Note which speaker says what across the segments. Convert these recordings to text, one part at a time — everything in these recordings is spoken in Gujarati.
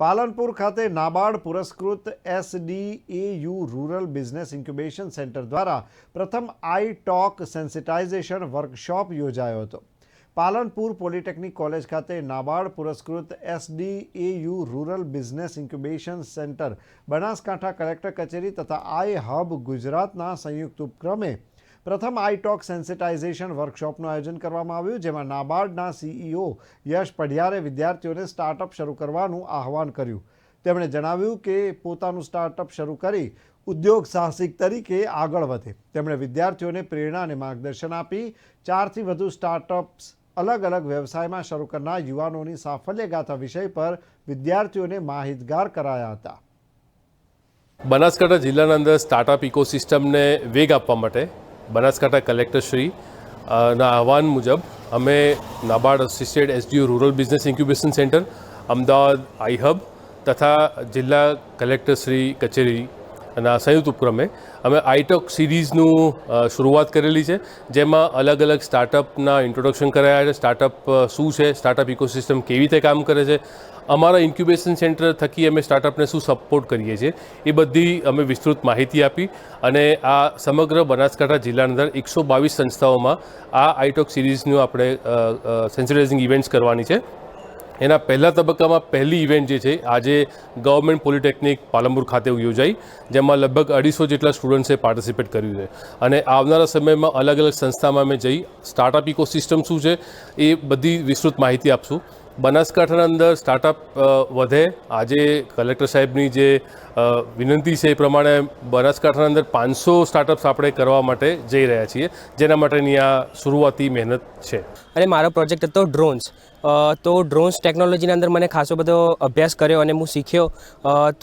Speaker 1: પાલનપુર ખાતે નાબાર્ડ પુરસ્કૃત SDAU rural business incubation centre દ્વારા પ્રથમ આઈ ટોક સેન્સિટાઇઝેશન વર્કશોપ યોજાયો હતો. પાલનપુર પોલિટેકનિક કોલેજ ખાતે નાબાર્ડ પુરસ્કૃત SDAU rural business incubation centre, Banaskantha collector કચેરી તથા આઈ હબ ગુજરાતના સંયુક્ત ઉપક્રમે પ્રથમ આઈટોક સેન્સિટાઇઝેશન વર્કશોપનું આયોજન કરવામાં આવ્યું, જેમાં નાબાર્ડના સીઈઓ યશ પઢિયારે વિદ્યાર્થીઓને સ્ટાર્ટઅપ શરૂ કરવાનું આહવાન કર્યું. તેમણે જણાવ્યું કે પોતાનું સ્ટાર્ટઅપ શરૂ કરી ઉદ્યોગ સાહસિક તરીકે આગળ વધે. તેમણે વિદ્યાર્થીઓને પ્રેરણા અને માર્ગદર્શન આપી ચારથી વધુ સ્ટાર્ટઅપ્સ અલગ અલગ વ્યવસાયમાં શરૂ કરનાર યુવાનોની સાફલ્યગાથા વિષય પર વિદ્યાર્થીઓને માહિતગાર કરાયા હતા.
Speaker 2: બનાસકાંઠા જિલ્લાના અંદર સ્ટાર્ટઅપ ઇકોસિસ્ટમને વેગ આપવા માટે બનાસકાંઠા કલેક્ટરશ્રી ના આહવાન મુજબ અમે NABARD assisted SDU rural business incubation centre Ahmedabad I hub તથા જિલ્લા કલેક્ટરશ્રી કચેરી ના સંયુક્ત ઉપક્રમે અમે આઈટોક સિરીઝનું શરૂઆત કરેલી છે, જેમાં અલગ અલગ સ્ટાર્ટઅપના ઇન્ટ્રોડક્શન કરાયા છે, સ્ટાર્ટઅપ શું છે, સ્ટાર્ટઅપ ઇકોસિસ્ટમ કેવી રીતે કામ કરે છે, અમારા ઇન્ક્યુબેશન સેન્ટર થકી અમે સ્ટાર્ટઅપને શું સપોર્ટ કરીએ છીએ, એ બધી અમે વિસ્તૃત માહિતી આપી અને આ સમગ્ર બનાસકાંઠા જિલ્લાની અંદર એકસો બાવીસ સંસ્થાઓમાં આ આઈટોક સિરીઝનું આપણે સેન્સિટાઇઝિંગ ઇવેન્ટ્સ કરવાની છે. એના પહેલા તબક્કામાં પહેલી ઇવેન્ટ જે છે, આજે ગવર્મેન્ટ પોલિટેકનિક પાલનપુર ખાતે યોજાઈ, જેમાં લગભગ અઢીસો જેટલા સ્ટુડન્ટ્સે પાર્ટિસિપેટ કર્યું છે. અને આવનારા સમયમાં અલગ અલગ સંસ્થામાં અમે જઈ સ્ટાર્ટઅપ ઇકોસિસ્ટમ શું છે, એ બધી વિસ્તૃત માહિતી આપશું. બનાસકાંઠાના અંદર સ્ટાર્ટઅપ વધે. આજે કલેક્ટર સાહેબની જે વિનંતી છે એ પ્રમાણે બનાસકાંઠાના અંદર પાંચસો સ્ટાર્ટઅપ્સ આપણે કરવા માટે જઈ રહ્યા છીએ. જેના માટેની આ શરૂઆતી મહેનત છે.
Speaker 3: અને મારો પ્રોજેક્ટ હતો ડ્રોન્સ તો ડ્રોન્સ ટેકનોલોજીના અંદર મને ખાસો બધો અભ્યાસ કર્યો અને હું શીખ્યો.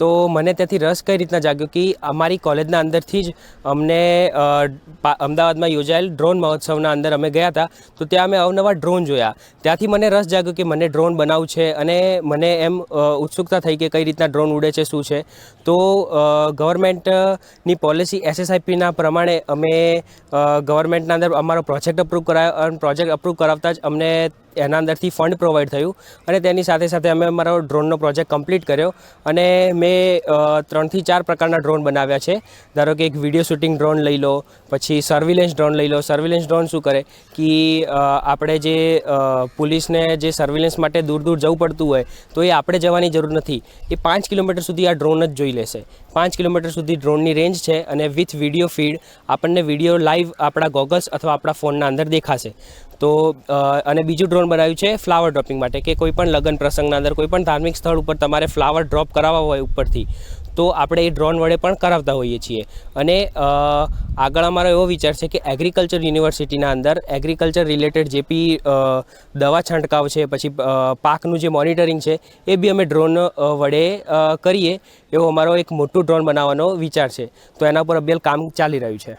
Speaker 3: તો મને ત્યાંથી રસ કઈ રીતના જાગ્યો કે અમારી કોલેજના અંદરથી જ અમને અમદાવાદમાં યોજાયેલ ડ્રોન મહોત્સવના અંદર અમે ગયા હતા. તો ત્યાં અમે અવનવા ડ્રોન જોયા. ત્યાંથી મને રસ જાગ્યો કે મને ડ્રોન બનાવવું છે અને મને એમ ઉત્સુકતા થઈ કે કઈ રીતના ડ્રોન ઉડે છે, શું છે. તો ગવર્મેન્ટની પોલિસી એસએસઆઈપીના પ્રમાણે અમે ગવર્મેન્ટના અંદર અમારો પ્રોજેક્ટ અપ્રૂવ કરાયો, અને પ્રોજેક્ટ અપ્રૂવ કરાવતા જ અમને એના અંદરથી ફંડ પ્રોવાઈડ થયું અને તેની સાથે સાથે અમે અમારો ડ્રોનનો પ્રોજેક્ટ કમ્પ્લીટ કર્યો અને મેં ત્રણથી ચાર પ્રકારના ડ્રોન બનાવ્યા છે. ધારો કે એક વીડિયો શૂટિંગ ડ્રોન લઈ લો, પછી સર્વિલન્સ ડ્રોન લઈ લો. સર્વિલન્સ ડ્રોન શું કરે? કે આપણે જે પોલીસને જે સર્વિલન્સ માટે દૂર દૂર જવું પડતું હોય, તો એ આપણે જવાની જરૂર નથી. એ પાંચ કિલોમીટર સુધી આ ડ્રોન જ જોઈ લેશે. પાંચ કિલોમીટર સુધી ડ્રોનની રેન્જ છે અને વિથ વીડિયો ફીડ આપણને વીડિયો લાઈવ આપણા ગોગલ્સ અથવા આપણા ફોનના અંદર દેખાશે. તો અને બીજું ડ્રોન બનાવ્યું છે ફ્લાવર ડ્રોપિંગ માટે કે કોઈ પણ લગ્ન પ્રસંગના અંદર કોઈ પણ ધાર્મિક સ્થળ ઉપર તમારે ફ્લાવર ડ્રોપ કરાવવા હોય ઉપરથી તો આપણે એ ડ્રોન વડે પણ કરાવતા હોઈએ છીએ. અને આગળ અમારો એવો વિચાર છે કે એગ્રીકલ્ચર યુનિવર્સિટીના અંદર એગ્રીકલ્ચર રિલેટેડ જે બી દવા છંટકાવ છે, પછી પાકનું જે મોનિટરિંગ છે, એ બી અમે ડ્રોન વડે કરીએ એવો અમારો એક મોટું ડ્રોન બનાવવાનો વિચાર છે. તો એના પર અભ્યાલ કામ ચાલી રહ્યું છે.